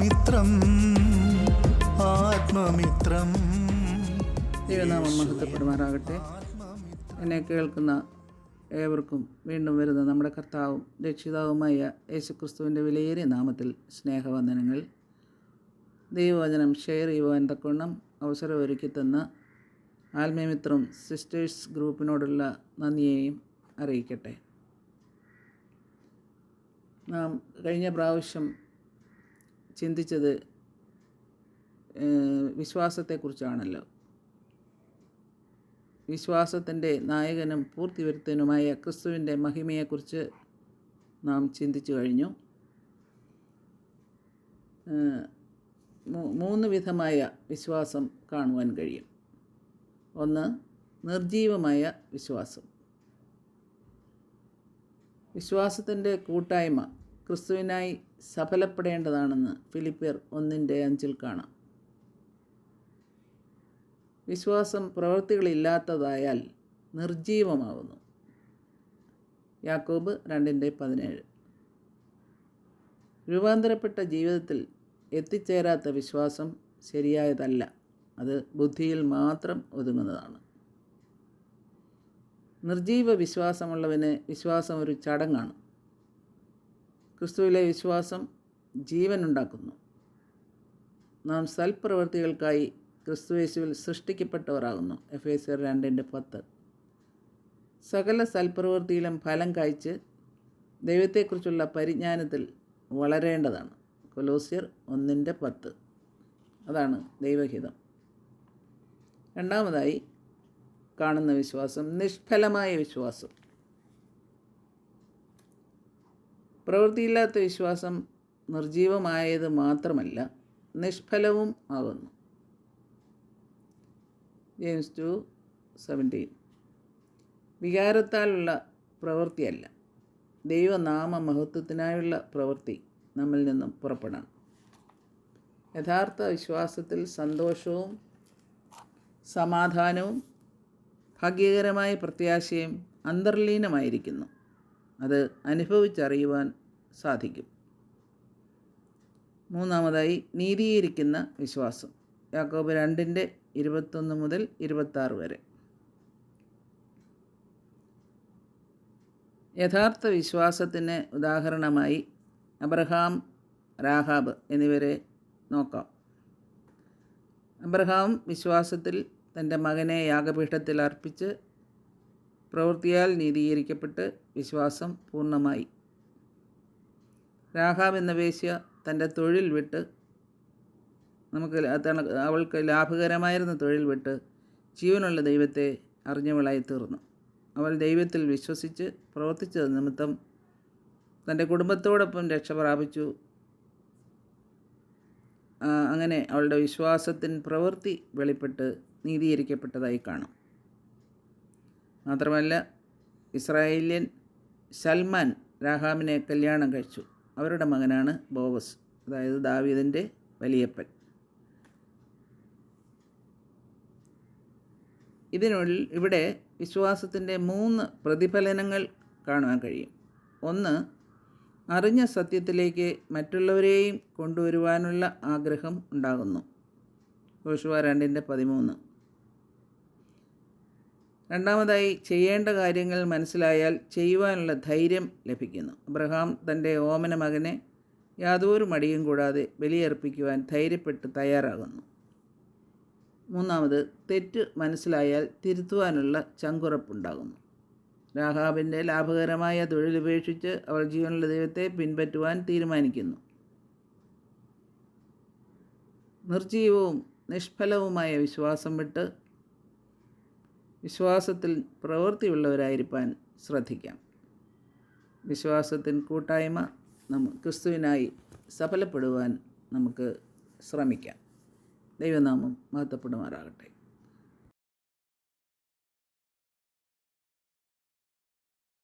ആത്മമിത്രം ആത്മമിത്രം. ദൈവനാമം മഹത്വപ്പെടുമാറാകട്ടെ. എന്നെ കേൾക്കുന്ന ഏവർക്കും വീണ്ടും വരുന്ന നമ്മുടെ കർത്താവും രക്ഷിതാവുമായ യേശുക്രിസ്തുവിന്റെ വിലയേറിയ നാമത്തിൽ സ്നേഹവന്ദനങ്ങൾ. ദൈവവചനം ഷെയർ ചെയ്യുവാൻ തക്കവണ്ണം അവസരമൊരുക്കി തന്ന ആത്മീയമിത്രം സിസ്റ്റേഴ്സ് ഗ്രൂപ്പിനോടുള്ള നന്ദിയെയും അറിയിക്കട്ടെ. നാം കഴിഞ്ഞ പ്രാവശ്യം ചിന്തിച്ചത് വിശ്വാസത്തെക്കുറിച്ചാണല്ലോ. വിശ്വാസത്തിന്റെ നായകനും പൂർത്തിവരുത്തനുമായ ക്രിസ്തുവിന്റെ മഹിമയെക്കുറിച്ച് നാം ചിന്തിച്ചു കഴിഞ്ഞു. മൂന്ന് വിധമായ വിശ്വാസം കാണുവാൻ കഴിയും. ഒന്ന് നിർജീവമായ വിശ്വാസം. വിശ്വാസത്തിന്റെ കൂട്ടായ്മ ക്രിസ്തുവിനായി സഫലപ്പെടേണ്ടതാണെന്ന് ഫിലിപ്പിയർ ഒന്നിന്റെ അഞ്ചിൽ കാണാം. വിശ്വാസം പ്രവൃത്തികളില്ലാത്തതായാൽ നിർജീവമാവുന്നു യാക്കോബ് രണ്ടിന്റെ പതിനേഴ്. രൂപാന്തരപ്പെട്ട ജീവിതത്തിൽ എത്തിച്ചേരാത്ത വിശ്വാസം ശരിയായതല്ല. അത് ബുദ്ധിയിൽ മാത്രം ഒതുങ്ങുന്നതാണ്. നിർജീവ വിശ്വാസമുള്ളവന് വിശ്വാസം ഒരു ചടങ്ങാണ്. ക്രിസ്തുവിലെ വിശ്വാസം ജീവനുണ്ടാക്കുന്നു. നാം സൽപ്രവൃത്തികൾക്കായി ക്രിസ്തുവേശുവിൽ സൃഷ്ടിക്കപ്പെട്ടവരാകുന്നു. എഫ് എസ് രണ്ടിന്റെ പത്ത്. സകല സൽപ്രവൃത്തിയിലും ഫലം കായ്ച്ച് ദൈവത്തെക്കുറിച്ചുള്ള പരിജ്ഞാനത്തിൽ വളരേണ്ടതാണ്. കൊലോസ്യർ ഒന്നിന്റെ പത്ത്. അതാണ് ദൈവഹിതം. രണ്ടാമതായി കാണുന്ന വിശ്വാസം നിഷ്ഫലമായ വിശ്വാസം. പ്രവൃത്തിയില്ലാത്ത വിശ്വാസം നിർജീവമായത് മാത്രമല്ല നിഷ്ഫലവും ആകുന്നു. James two seventeen. വികാരത്താലുള്ള പ്രവൃത്തിയല്ല. ദൈവനാമ മഹത്വത്തിനായുള്ള പ്രവൃത്തി നമ്മിൽ നിന്നും പുറപ്പെടണം യഥാർത്ഥ വിശ്വാസത്തിൽ സന്തോഷവും സമാധാനവും ഭാഗ്യകരമായ പ്രത്യാശയും അന്തർലീനമായിരിക്കുന്നു. അത് അനുഭവിച്ചറിയുവാൻ സാധിക്കും. മൂന്നാമതായി നീതീകരിക്കുന്ന വിശ്വാസം. യാക്കോബ് രണ്ടിന്റെ ഇരുപത്തൊന്ന് മുതൽ ഇരുപത്താറ് വരെ. യഥാർത്ഥ വിശ്വാസത്തിന് ഉദാഹരണമായി അബ്രഹാം രാഹാബ് എന്നിവരെ നോക്കാം. അബ്രഹാം വിശ്വാസത്തിൽ തന്റെ മകനെ യാഗപീഠത്തിൽ അർപ്പിച്ച് പ്രവൃത്തിയാൽ നീതീകരിക്കപ്പെട്ട് വിശ്വാസം പൂർണമായി. രാഹാം എന്ന വേശ്യ തന്റെ തൊഴിൽ വിട്ട് നമുക്ക് അവൾക്ക് ലാഭകരമായിരുന്ന തൊഴിൽ വിട്ട് ജീവനുള്ള ദൈവത്തെ അറിഞ്ഞവളായി തീർന്നു അവൾ ദൈവത്തിൽ വിശ്വസിച്ച് പ്രവർത്തിച്ചത് നിമിത്തം തന്റെ കുടുംബത്തോടൊപ്പം രക്ഷ പ്രാപിച്ചു. അങ്ങനെ അവളുടെ വിശ്വാസത്തിൻ പ്രവൃത്തി വെളിപ്പെട്ട് നീതീകരിക്കപ്പെട്ടതായി കാണാം. മാത്രമല്ല ഇസ്രായേലിയൻ സൽമാൻ രാഹാമിനെ കല്യാണം കഴിച്ചു. അവരുടെ മകനാണ് ബോവസ് അതായത് ദാവീദിന്റെ വലിയപ്പൻ. ഇതിനുള്ളിൽ ഇവിടെ വിശ്വാസത്തിന്റെ മൂന്ന് പ്രതിഫലനങ്ങൾ കാണുവാൻ കഴിയും. ഒന്ന് അറിഞ്ഞ സത്യത്തിലേക്ക് മറ്റുള്ളവരെയും കൊണ്ടുവരുവാനുള്ള ആഗ്രഹം ഉണ്ടാകുന്നു. യോശുവ രണ്ടിന്റെ പതിമൂന്ന്. രണ്ടാമതായി ചെയ്യേണ്ട കാര്യങ്ങൾ മനസ്സിലായാൽ ചെയ്യുവാനുള്ള ധൈര്യം ലഭിക്കുന്നു. അബ്രഹാം തന്റെ ഓമന മകനെ യാതൊരു മടിയും കൂടാതെ ബലിയർപ്പിക്കുവാൻ ധൈര്യപ്പെട്ട് തയ്യാറാകുന്നു. മൂന്നാമത് തെറ്റ് മനസ്സിലായാൽ തിരുത്തുവാനുള്ള ചങ്കുറപ്പുണ്ടാകുന്നു. രാഹാബിന്റെ ലാഭകരമായ തൊഴിലുപേക്ഷിച്ച് അവൾ ജീവനുള്ള ദൈവത്തെ പിൻപറ്റുവാൻ തീരുമാനിക്കുന്നു. നിർജീവവും നിഷ്ഫലവുമായ വിശ്വാസം വിട്ട് വിശ്വാസത്തിൽ പ്രവൃത്തിയുള്ളവരായിരിക്കാൻ ശ്രദ്ധിക്കാം. വിശ്വാസത്തിൻ കൂട്ടായ്മ നമ്മ ക്രിസ്തുവിനായി സഫലപ്പെടുവാൻ നമുക്ക് ശ്രമിക്കാം. ദൈവനാമം മഹത്വപ്പെടുമാറാകട്ടെ.